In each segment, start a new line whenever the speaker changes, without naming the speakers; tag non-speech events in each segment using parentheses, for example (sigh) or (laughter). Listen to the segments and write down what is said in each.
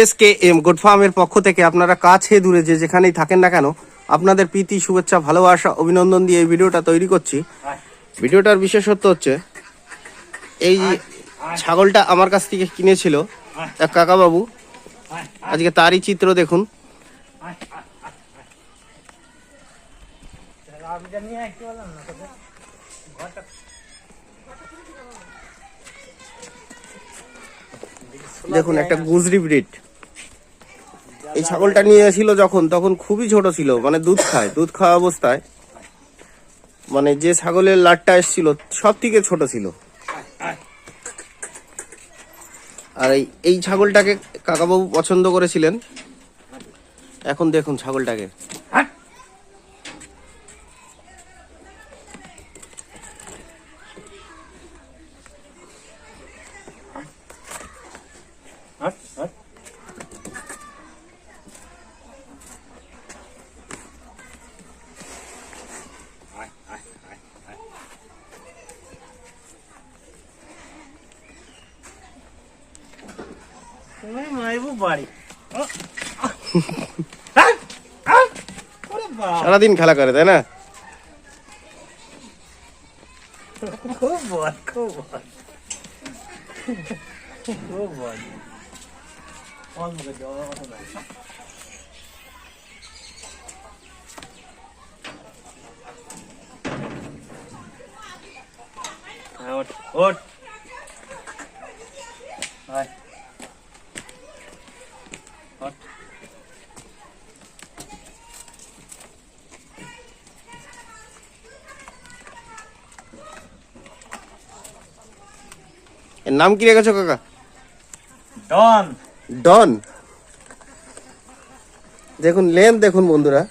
S K M good ফার্মের পক্ষ থেকে আপনারা কাছে দূরে যে যেখানেই থাকেন না কেন আপনাদের প্রীতি শুভেচ্ছা ভালোবাসা অভিনন্দন দিয়ে এই ভিডিওটা তৈরি করছি। ভিডিওটার বিশেষত্ব হচ্ছে এই ছাগলটা আমার কাছ থেকে কিনেছিল এক কাকাবাবু। আজকে তারই চিত্র দেখুন। দেখুন একটা গুজরি ব্রিড। এই ছাগলটা নিয়ে ছিল যখন তখন খুবই ছোট ছিল মানে দুধ খায় দুধ খাওয়া অবস্থায়। মানে যে ছাগলের লাটটা এসেছিল সব থেকে ছোট ছিল। আর এই এই ছাগলটাকে কাকাবাবু পছন্দ করেছিলেন। এখন দেখুন ছাগলটাকে।
বাড়ি।
সারাদিন খেলা করে তাই না?
খুব বল খুব বল। খুব বল। অন্য জল ওঠ ওঠ।
নাম কি রেখেছো কাকা?
ডন।
ডন? দেখুন লেন দেখুন বন্ধুরা।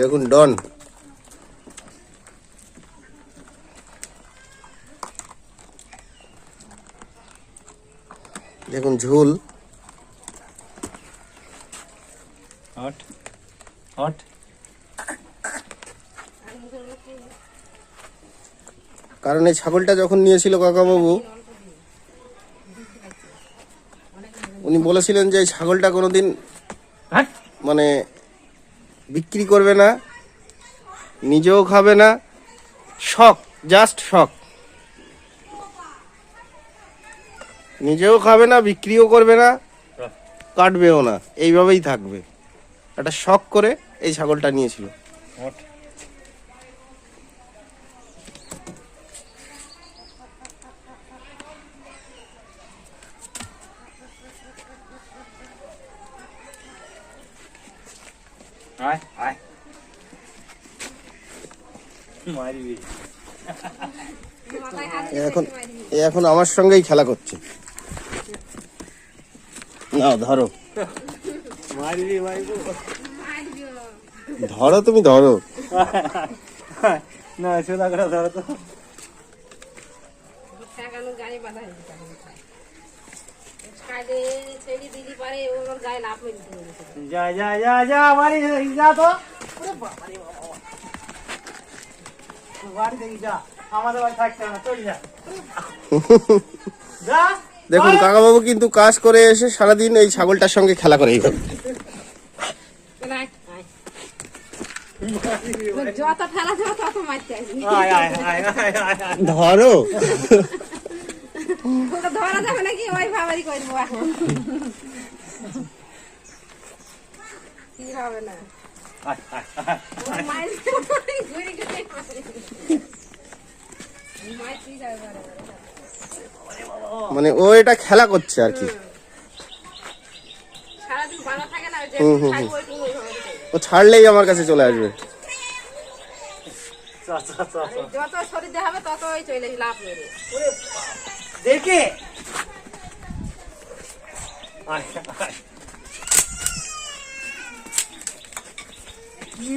দেখুন ডন। দেখুন ঝুল
ওঠ ওঠ
কারণ এই ছাগলটা যখন নিয়েছিল কাকাবাবু উনি বলেছিলেন যে এই ছাগলটা কোনোদিন
হ্যাঁ?
মানে বিক্রি করবে না নিজেও খাবে না। শখ জাস্ট শখ। নিজেও খাবে না বিক্রিও করবে না কাটবেও না। এইভাবেই থাকবে। একটা শখ করে এই ছাগলটা নিয়েছিল।
আয় আয় মারবি
এখন এ এখন আমার সঙ্গেই খেলা করছে। না ধরো। (laughs)
মারবি
ধরো তুমি ধরো।
না সোজা করে ধরো তো। যা যা যা যা বাড়ি যা তো। বাড়ি থেকে যা আমাদের বাড়ি থাকতে না চল যা। (laughs) যা।
দেখুন কাকাবাবু কিন্তু কাজ করে এসে সারাদিন এই ছাগলটার সঙ্গে খেলা করে এইভাবে ধরো।
ধরা যাবে নাকি? ওই ভাবারি করব কি হবে না? মায়ের
মানে ও এটা খেলা করছে আর কি।
সারাদিন বাঁধা থাকে না যে
হুম, হুম,
করব।
ও ছাড়লেই আমার কাছে চলে আসবে।
চা চা চা চা
যত শরীর দেখাবে তত চলে লাভ মেরে
দেখে আয় কি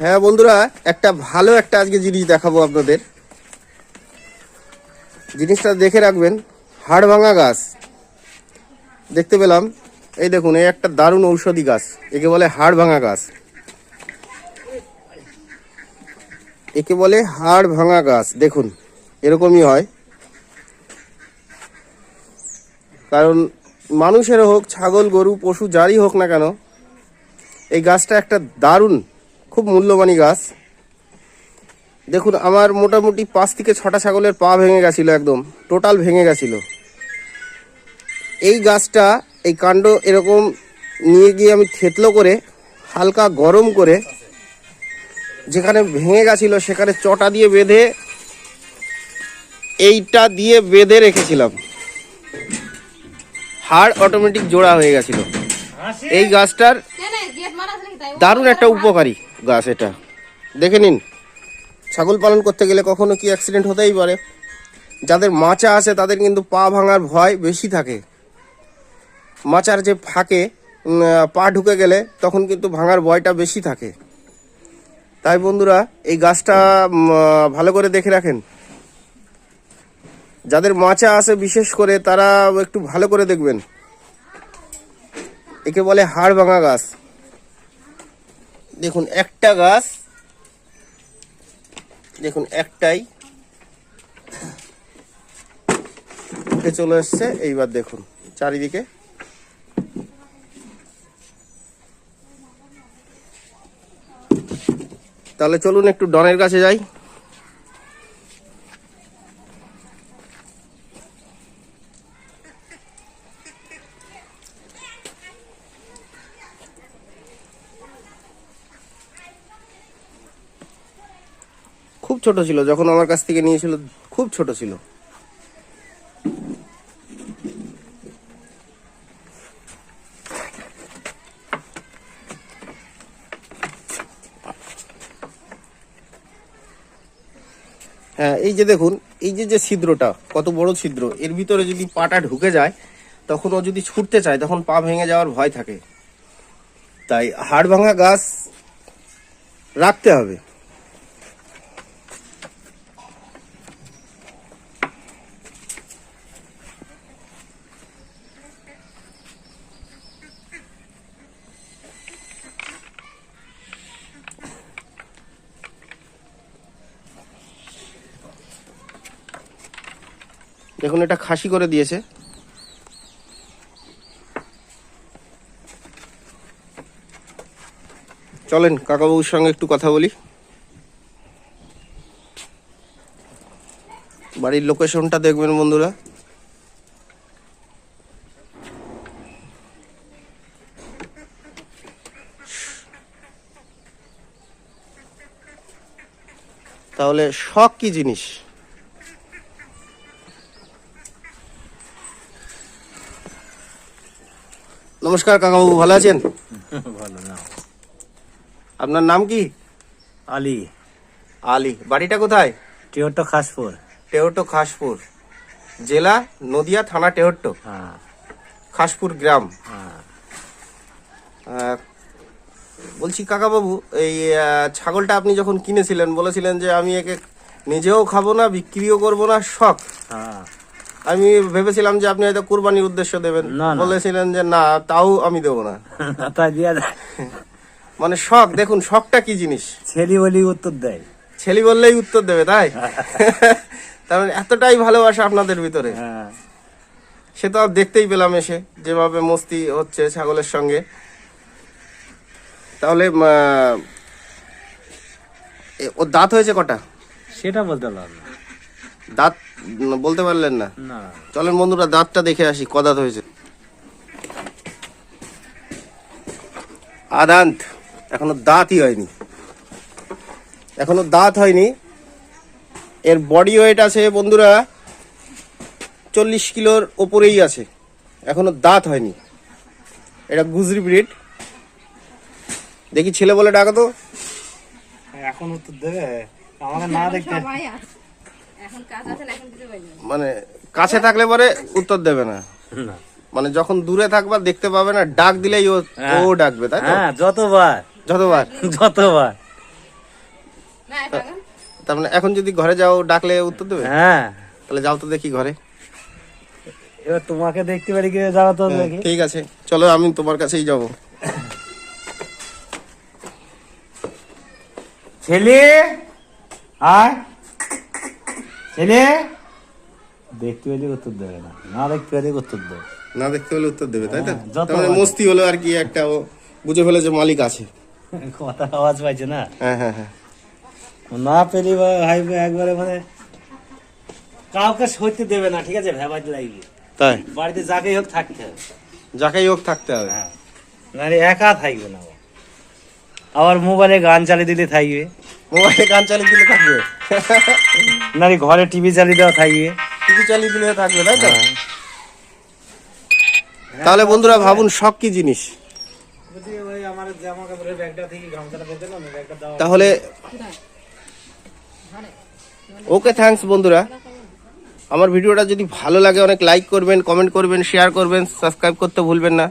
হ্যাঁ বন্ধুরা, একটা ভালো একটা আজকে জিনিস দেখাবো আপনাদের। জিনিসটা দেখে রাখবেন হাড় ভাঙা গাছ। দেখতে পেলাম, এই দেখুন, এই একটা দারুণ ঔষধি গাছ, একে বলে হাড় ভাঙা গাছ। একে বলে হাড় ভাঙা গাছ, দেখুন, এরকমই হয়। কারণ মানুষের হোক, ছাগল, গরু, পশু, যারই হোক না কেন, এই গাছটা একটা দারুণ খুব মূল্যবানী গাছ। দেখুন, আমার মোটামুটি পাঁচ থেকে ছটা ছাগলের পা ভেঙে গেছিল একদম, টোটাল ভেঙে গেছিল। এই গাছটা, এই কাণ্ড এরকম নিয়ে গিয়ে আমি থেতলো করে, হালকা গরম করে, যেখানে ভেঙে গেছিল সেখানে চটা দিয়ে বেঁধে, এইটা দিয়ে বেঁধে রেখেছিলাম। হাড় অটোমেটিক জোড়া হয়ে গেছিল। এই গাছটার
কেন গেট মারা আছে নাকি তাই
দারুণ একটা উপকারী গাছ এটা। দেখে নিন। ছাগল পালন করতে গেলে কখনো কি অ্যাক্সিডেন্ট হতেই পারে? যাদের মাচা আছে, তাদের কিন্তু পা ভাঙার ভয় বেশি থাকে। মাচার যে ফাঁকে পা ঢুকে গেলে তখন কিন্তু ভাঙার ভয়টা বেশি থাকে। তাই বন্ধুরা, এই গাছটা ভালো করে দেখে রাখেন। যাদের মাচা আছে, বিশেষ করে তারা একটু ভালো করে দেখবেন। একে বলে হাড় ভাঙা গাছ। দেখুন, একটা গাছ, দেখুন, একটাই। উঠে চলে এসছে, এইবার দেখুন, চারিদিকে। তাহলে চলুন একটু ডনের কাছে যাই। ছোট ছিল, যখন আমার কাছ থেকে নিয়েছিল, খুব ছোট ছিল। হ্যাঁ এই যে দেখুন, এই যে যে ছিদ্রটা, কত বড় ছিদ্র, এর ভিতরে যদি পাটা ঢুকে যায়, তখন ও যদি ছুটতে চায়, তখন পা ভেঙে যাওয়ার ভয় থাকে। তাই হাড় ভাঙা গাছ রাখতে হবে। দেখুন এটা খাসি করে দিয়েছে। চলেন, কাকাবাবুর সঙ্গে একটু কথা বলি। বাড়ির লোকেশনটা দেখবেন বন্ধুরা। তাহলে শখ কি জিনিস? নমস্কার কাকাবাবু ভালো আছেন?
ভালো না।
আপনার নাম কি?
আলি।
আলী। বাড়িটা কোথায়?
টিওটো খাসপুর।
টেহট্ট খাসপুর। জেলা নদিয়া থানা টেহট্ট
হ্যাঁ।
খাসপুর গ্রাম।
হ্যাঁ।
বলছি কাকাবাবু এই ছাগলটা আপনি যখন কিনেছিলেন বলেছিলেন যে আমি একে নিজেও খাব না বিক্রিও করব না শখ।
হ্যাঁ।
আমি ভেবেছিলাম যে আপনি হয়তো কোরবানির উদ্দেশ্য দেবেন। বলেছিলেন যে না তাও আমি দেবো না। (laughs)
তা দিয়া
মানে শখ দেখুন শখটা কি জিনিস?
ছেলি বলি উত্তর দেয়।
ছেলে বললেই উত্তর দেবে তাই? (laughs) (laughs) তার মানে এতটাই ভালোবাসা আপনাদের ভিতরে।
হ্যাঁ।
সে তো আর দেখতেই পেলাম এসে যেভাবে মস্তি হচ্ছে ছাগলের সঙ্গে। তাহলে ওর দাঁত হয়েছে কটা?
সেটা বলতে পারলাম
দাঁত বলতে পারলেন না।
না।
চলেন বন্ধুরা দাঁতটা দেখে আসি ক দাঁত হয়েছে। আদান্ত এখনও দাঁতই হয়নি। এখনও দাঁত হয়নি। এর বডি ওয়েট আছে বন্ধুরা চল্লিশ কিলোর ওপরেই আছে। এখনও দাঁত হয়নি। এটা গুজরি ব্রিড দেখি ছেলে বলে ডাকা তো।
এখন উত্তর দেবে আমাকে না দেখতে।
মানে কাছে থাকলে পরে উত্তর দেবে না। মানে যখন দূরে থাকবা দেখতে পাবে না ডাক দিলেই ও ও ডাকবে তাই
হ্যাঁ যতবার।
যতবার।
যতবার।
না এটা এখন
তার মানে এখন যদি ঘরে যাও ডাকলে উত্তর দেবে?
হ্যাঁ।
তাহলে যাও তো দেখি ঘরে।
এবার তোমাকে দেখতে পারি কি যাওয়া তো
হ্যাঁ,
দেখি।
ঠিক আছে। চলো আমি তোমার কাছেই যাব।
ছেলে আয়। ছেলে দেখতে পেলে উত্তর দেবে না। না দেখতে পেলে উত্তর দেবে।
না দেখতে হলে উত্তর দেবে তাই তো?
হ্যাঁ, বাজে।
মস্তি হলো আর কি একটা ও বুঝে ফেলেছে মালিক আছে। (laughs)
কথা আওয়াজ পাইছে না?
হ্যাঁ হ্যাঁ হ্যাঁ।
না পেলি হাই একবারে মানে কাউকে সইতে দেবে না ঠিক আছে? ভেবাইতে লাগবে।
তাই?
বাড়িতে যাকেই হোক থাকতে হবে।
যাকেই হোক থাকতে হবে।
হ্যাঁ। নাহলে একা থাকবে না। আবার মোবাইলে গান চালিয়ে দিলে থাকবে।
মোবাইলে গান চালিয়ে দিলে থাকবে।
নাহলে ঘরে টিভি চালিয়ে দেওয়া থাকবে।
টিভি চালিয়ে দিলে থাকবে তাই তো? তাহলে বন্ধুরা ভাবুন শখ কি জিনিস?
না
তাহলে ওকে থ্যাঙ্কস বন্ধুরা। আমার ভিডিওটা যদি ভালো লাগে অনেক লাইক করবেন কমেন্ট করবেন শেয়ার করবেন সাবস্ক্রাইব করতে ভুলবেন না।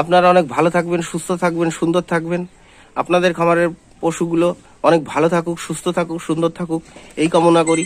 আপনারা অনেক ভালো থাকবেন সুস্থ থাকবেন সুন্দর থাকবেন। আপনাদের খামারের পশুগুলো অনেক ভালো থাকুক সুস্থ থাকুক সুন্দর থাকুক এই কামনা করি।